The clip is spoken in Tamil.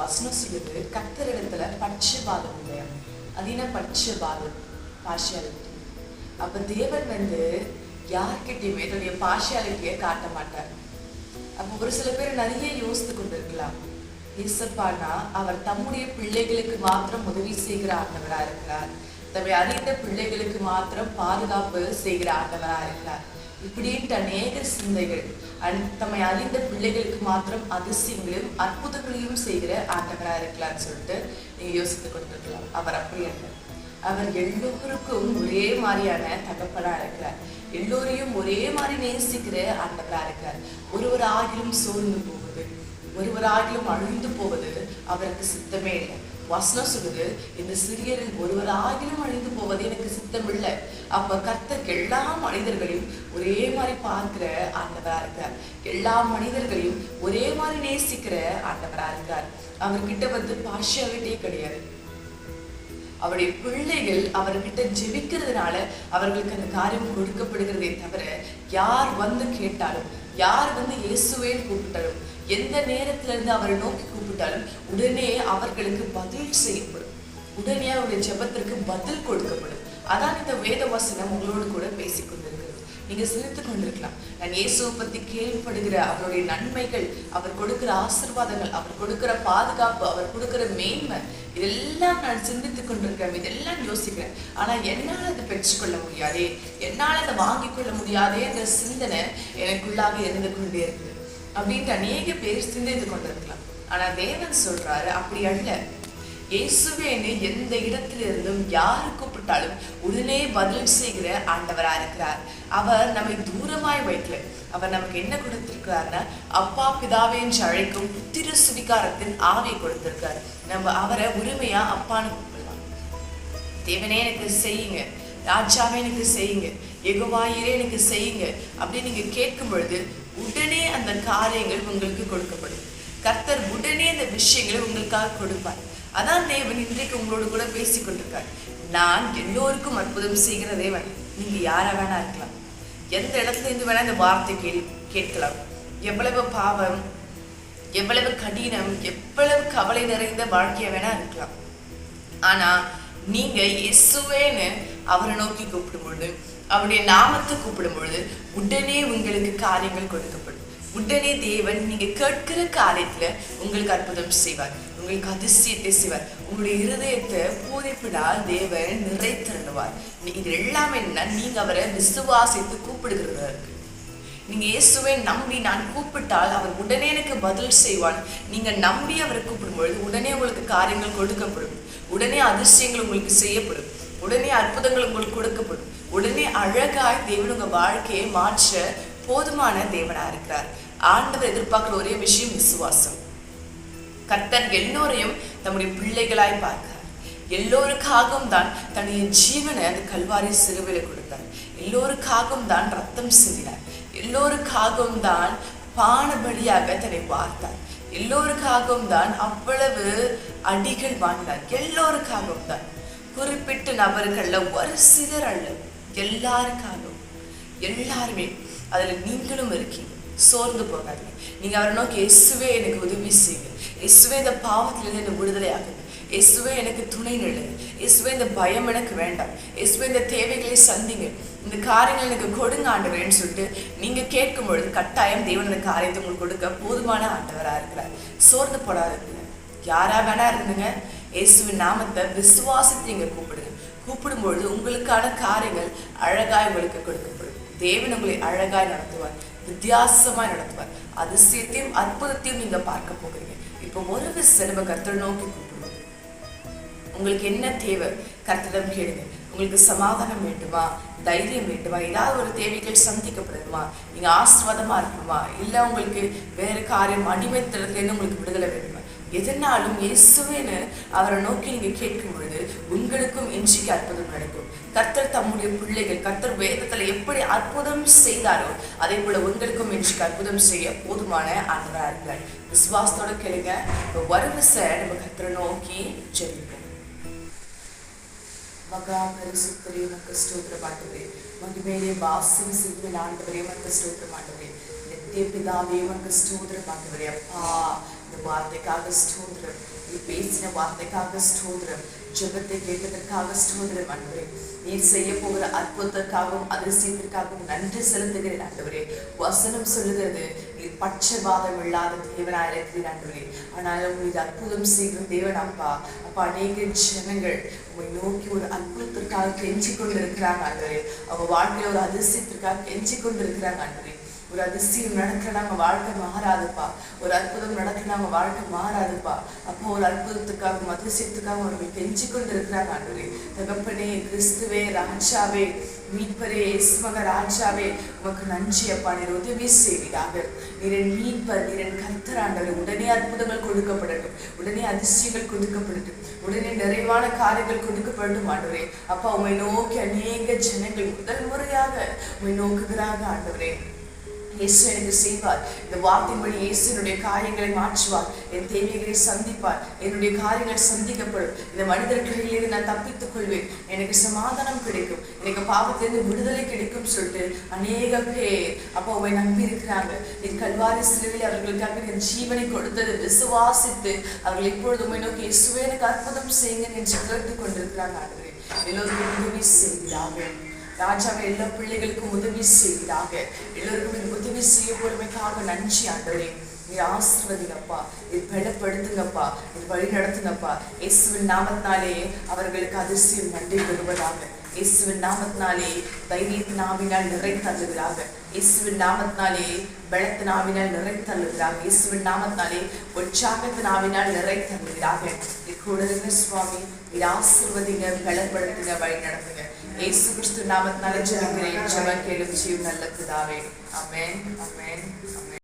வசனம் சொல்லுது கத்தரிடத்துல பட்சபாதம் இல்லையா? அது என்ன பட்சபாதம்? பார்ஷியாலிட்டி அப்ப தேவன் வந்து யார்கிட்டயுமே தன்னுடைய பார்ஷியாலிட்டியை காட்ட மாட்டார். அப்ப ஒரு சில பேர் நிறைய யோசித்து கொண்டிருக்கலாம். இசப்பானா அவர் தம்முடைய பிள்ளைகளுக்கு மாத்திரம் உதவி செய்கிற ஆண்டவராக இருக்கிறார். தம்மை அறிந்த பிள்ளைகளுக்கு மாத்திரம் பாதுகாப்பு செய்கிற ஆண்டவராக இருக்கிறார். இப்படின்ட்டு அநேக சிந்தைகள். தம்மை அறிந்த பிள்ளைகளுக்கு மாத்திரம் அதிசயங்களையும் அற்புதங்களையும் செய்கிற ஆண்டவரா இருக்கலாம்னு சொல்லிட்டு நீங்கள் யோசித்து கொடுத்துருக்கலாம் அவர் அப்படி அல்ல. அவர் எல்லோருக்கும் ஒரே மாதிரியான தகப்பனாக இருக்கிறார். எல்லோரையும் ஒரே மாதிரி நேசிக்கிற ஆண்டவரா இருக்கிறார். ஒருவர் ஆகிலும் சோர்ந்து போவது ஒருவர் ஆகிலும் அழுந்து போவது அவருக்கு சித்தமே இல்லை. வசனம் சொல்லுது இந்த சிறியரில் ஒருவர் ஆகிலும் அழிந்து போவது எனக்கு சித்தம் இல்லை அப்ப கர்த்தர் எல்லா மனிதர்களையும் ஒரே மாதிரி பார்க்கிற ஆண்டவரா இருக்கார். எல்லா மனிதர்களையும் ஒரே மாதிரி நேசிக்கிற ஆண்டவரா இருக்கார். அவர்கிட்ட வந்து பார்ஷியாலிட்டியே கிடையாது. அவருடைய பிள்ளைகள் அவர்கிட்ட ஜெபிக்கிறதுனால அவர்களுக்கு அந்த காரியம் கொடுக்கப்படுகிறதே தவிர யார் வந்து கேட்டாலும் யார் வந்து இயேசுவேன்னு கூப்பிட்டாலும் எந்த நேரத்துல இருந்து அவரை நோக்கி கூப்பிட்டாலும் உடனே அவர்களுக்கு பதில் செய்யப்படும். உடனே அவருடைய ஜெபத்திற்கு பதில் கொடுக்கப்படும். அதான் இந்த வேத வசனம் உங்களோடு கூட பேசிக் கொண்டிருக்கிறது. நீங்க சிரித்துக் கொண்டிருக்கலாம். நான் இயேசுவை பத்தி கேள்விப்படுகிற அவருடைய நன்மைகள் அவர் கொடுக்கிற ஆசீர்வாதங்கள் அவர் கொடுக்கிற பாதுகாப்பு அவர் கொடுக்கிற மேன்மை இதெல்லாம் நான் சிந்தித்துக் கொண்டிருக்கிறேன். இதெல்லாம் யோசிக்கிறேன். ஆனா என்னால் அதை பெற்றுக்கொள்ள முடியாதே. என்னால் அதை வாங்கிக் கொள்ள முடியாதே என்ற சிந்தனை எனக்குள்ளாக இருந்து கொண்டே இருக்குது அப்படின்ட்டு அநேக பேர் சிந்தித்து கொண்டிருக்கலாம். ஆனா தேவன் சொல்றாரு அப்படி அல்ல. இயேசுவேன்னு எந்த இடத்திலிருந்தும் யாரு கூப்பிட்டாலும் உடனே பதில் செய்கிற ஆண்டவரா இருக்கிறார். அவர் நம்மை தூரமாய் வைக்கல. அவர் நமக்கு என்ன கொடுத்திருக்கிறார்னா அப்பா பிதாவே என்று அழைக்கும் புத்திர சுவிகாரத்தின் ஆவியை கொடுத்திருக்காரு. நம்ம அவரை உரிமையா அப்பான்னு கூப்பிடலாம். தேவனே எனக்கு செய்யுங்க. ராஜாவே எனக்கு செய்யுங்க. எகுவாயிரே எனக்கு செய்யுங்க. அப்படின்னு நீங்க கேட்கும் பொழுது உடனே அந்த காரியங்கள் உங்களுக்கு கொடுக்கப்படும். கர்த்தர் உடனே அந்த விஷயங்களை உங்களுக்காக கொடுப்பார். அதான் தேவன் இன்றைக்கு உங்களோடு கூட பேசிக்கொண்டிருக்கார் நான் எல்லோருக்கும் அற்புதம் செய்கிற தேவன். நீங்க யாரா வேணா இருக்கலாம். எந்த இடத்துல இருந்து வேணா இந்த வார்த்தை கேள் கேட்கலாம். எவ்வளவு பாவம் எவ்வளவு கடினம் எவ்வளவு கவலை நிறைந்த வாழ்க்கைய வேணா இருக்கலாம். ஆனா நீங்க இயேசுவேன்னு அவரை நோக்கி கூப்பிடும் பொழுது அவருடைய நாமத்தை கூப்பிடும் பொழுது உடனே உங்களுக்கு காரியங்கள் கொடுக்கப்படும். உடனே தேவன் நீங்க கேட்கிற காரியத்துல உங்களுக்கு அற்புதம் செய்வார். உங்களுக்கு அதிசயத்தை செய்வார். உங்களுடைய இருதயத்தை பூரிப்பினால் தேவன் நிறைத்திருவார் இது எல்லாமே என்ன நீங்க அவரை விசுவாசித்து கூப்பிடுகிறதா இருக்கு நீங்க இயேசுவை நம்பி நான் கூப்பிட்டால் அவர் உடனே எனக்கு பதில் செய்வான் நீங்க நம்பி அவரை கூப்பிடும்பொழுது உடனே உங்களுக்கு காரியங்கள் கொடுக்கப்படும். உடனே அதிசயங்கள் உங்களுக்கு செய்யப்படும். உடனே அற்புதங்கள் உங்களுக்கு கொடுக்கப்படும். உடனே அழகாய் தேவன் வாழ்க்கையை மாற்ற போதுமான தேவனா இருக்கிறார். ஆண்டவர் எதிர்பார்க்கிற ஒரே விஷயம் விசுவாசம். கர்த்தர் எல்லோரையும் தம்முடைய பிள்ளைகளாய் பார்க்கிறார். எல்லோருக்காகவும் தான் தன்னுடைய ஜீவனை அந்த கல்வாரி சிறுவையில் கொடுத்தார். எல்லோருக்காகவும் தான் ரத்தம் சிந்தினார். எல்லோருக்காகவும் தான் பானபலியாக தன்னை பார்த்தார். எல்லோருக்காகவும் தான் அவ்வளவு அடிகள் வாங்கினார். எல்லோருக்காகவும் தான். குறிப்பிட்ட நபர்களில் ஒரு சிலர் அல்ல. எல்லாருக்காகவும் எல்லாருமே அதில் நீங்களும் இருக்கீங்க. சோர்ந்து போகாதீங்க. நீங்கள் அவரை நோக்கி இயேசுவே எனக்கு உதவி செய்யுங்க. இயேசுவே இந்த பாவத்திலிருந்து என்னை விடுதலை ஆகுங்க இயேசுவே எனக்கு துணை நில்லுங்க. இயேசுவே இந்த பயம் எனக்கு வேண்டாம். இயேசுவே இந்த தேவைகளை சந்திங்க. இந்த காரியங்கள் எனக்கு கொடுங்க ஆண்டவரேன்னு சொல்லிட்டு நீங்கள் கேட்கும் பொழுது கட்டாயம் தேவன் இந்த காரியத்தை உங்களுக்கு கொடுக்க போதுமான ஆண்டவராக இருக்கிறார். சோர்ந்து போடாதுங்க. யாராக வேணா இருந்துங்க. இயேசுவின் நாமத்தை விசுவாசத்தை இங்கே கூப்பிடுங்க. கூப்பிடும்பொழுது உங்களுக்கான காரியங்கள் அழகாய் உங்களுக்கு கொடுக்கப்படும். தேவன் உங்களை அழகாய் நடத்துவார் வித்தியாசமாய் நடத்துவார். அதிசயத்தையும் அற்புதத்தையும் நீங்க பார்க்க போகிறீங்க. இப்போ ஒரு விசை நம்ம கர்த்தரை நோக்கி கூப்பிடுவோம். உங்களுக்கு என்ன தேவை? கர்த்தரிடம் கேளுங்க. உங்களுக்கு சமாதானம் வேண்டுமா? தைரியம் வேண்டுமா? ஏதாவது ஒரு தேவைகள் சந்திக்கப்படுமா? நீங்க ஆசிர்வாதமா இருக்கணுமா இல்ல உங்களுக்கு வேற காரியம் அடிமைத்தனத்துலேருந்து உங்களுக்கு விடுதலை வேண்டுமா? எதனாலும் இயேசுவேன்னு அவரை நோக்கி நீங்கள் கேட்கும் பொழுது உங்களுக்கும் இன்றைக்கு அற்புதம் நடக்கும். கர்த்தர் தம்முடைய பிள்ளைகள் கர்த்தர் வேதத்துல எப்படி அற்புதம் செய்தாரோ அதே போல உங்களுக்கும் இன்றைக்கு அற்புதம் செய்ய போதுமான ஆண்டவரா இருக்கிறார் விசுவாசத்தோட கேளுங்க. வரும் வருவச நம்ம கர்த்தரை நோக்கி ஜெபிப்போம் மகா பரிசுத்தரே உனக்கு ஸ்தோத்திரம் மாட்டவே மகிமேலே வாசம் செய்வேன் ஆண்டவரே உனக்கு ஸ்தோத்திரம் மாட்டவே நித்திய பிதாவே உனக்கு ஸ்தோத்திரம் மாட்டவரே அப்பா இந்த வார்த்தைக்காக ஸ்தோத்திரம் நீ பேசின வார்த்தைக்காக ஸ்தோத்திரம் ஜெபத்தை கேட்டதற்காக ஸ்தோத்திரம் அன்பரே நீர் செய்ய போகிற அற்புதத்திற்காகவும் அதிசயத்திற்காகவும் நன்றி செலுத்துகிறேன் ஆண்டவரே வசனம் சொல்லுகிறது நீர் பட்சபாதம் இல்லாத தேவனாய் இருக்கிறீர் ஆண்டவரே ஆனாலும் நீர் அற்புதம் செய்கிற தேவன் அப்பா அப்பா அநேக ஜனங்கள் உங்களை நோக்கி ஒரு அற்புதத்திற்காக கெஞ்சி கொண்டு இருக்கிறாங்க ஆண்டவரே அவங்க வாழ்க்கையில ஒரு அதிசயத்திற்காக கெஞ்சி கொண்டு இருக்கிறாங்க ஆண்டவரே ஒரு அதிசயம் நடக்கிற நாங்கள் வாழ்க்கை மாறாதுப்பா. ஒரு அற்புதம் நடக்கிற நாங்கள் வாழ்க்கை மாறாதுப்பா. அப்போ ஒரு அற்புதத்துக்காக அதிசயத்துக்காக ஒரு கெஞ்சி கொண்டு இருக்கிறாங்க ஆண்டவரே. தகப்பனே கிறிஸ்துவே ராஜாவே மீட்பரே இஸ்மக ராஜாவே உமக்கு நன்றி அப்பா. நீர் உதவி செய்வீராக. நீரன் மீட்பர் நீரன் கர்த்தராண்டவர் உடனே அற்புதங்கள் கொடுக்கப்படட்டும். உடனே அதிசயங்கள் கொடுக்கப்படட்டும். உடனே நிறைவான காரியங்கள் கொடுக்கப்படட்டும் ஆண்டவரே. அப்பா உம்மை நோக்கி அநேக ஜனங்கள் முதல் முறையாக உம்மை நோக்குகிறாங்க ஆண்டவரே. இயேசு எனக்கு செய்வார். இந்த வார்த்தையின்படி என்னுடைய காரியங்களை மாற்றுவார். என் தேவைகளை சந்திப்பார். என்னுடைய காரியங்கள் சந்திக்கப்படும். இந்த மனிதர்களிலிருந்து நான் தப்பித்துக் கொள்வேன். எனக்கு சமாதானம் கிடைக்கும். எனக்கு பாவத்திலிருந்து விடுதலை கிடைக்கும் சொல்லிட்டு அநேக பேர் அப்போ நம்பி இருக்கிறாங்க என் கல்வாரி சிலுவையில் அவர்களுக்காக என் ஜீவனை கொடுத்தது விசுவாசித்து அவர்கள் இப்பொழுது உண்மை நோக்கி இயேசுவே எனக்கு அற்புதம் செய்யுங்க என்று கேட்டுக் கொண்டிருக்கிறாங்க ஆண்டவரே எல்லோருக்கும் செய்கிறார்கள் ராஜாவை எல்லா பிள்ளைகளுக்கும் உதவி செய்வதாக எல்லோருக்கும் உதவி செய்ய பொறுமைக்காக நன்றி ஆண்டவரே. நீ ஆசிர்வதிங்கப்பா. இது பலப்படுத்துங்கப்பா. இது வழி நடத்துங்கப்பா. இயேசுவின் நாமத்தினாலே அவர்களுக்கு அதிசயம் நன்றி வருவதாக இயேசுவின் நாமத்தினாலே தைரியத்தின் நாவினால் நிறை தள்ளுகிறாங்க இயேசுவின் நாமத்தினாலே பலத்தின் ஆவினால் நிறை தள்ளுகிறாங்க இயேசுவின் நாமத்தினாலே உற்சாகத்தின் ஆவினால் நிறை தள்ளுகிறாங்க நீ கூட இருங்க சுவாமி. நீ ஆசிர்வதிங்க பலப்படுத்துங்க வழி நடத்துங்க. இயேசு கிறிஸ்து நாமத்தினால ஜெபிக்கிறேன். ஜெபம் கேளும் ஜீவன் நல்ல பிதாவே. ஆமென் ஆமென். ஆமென்.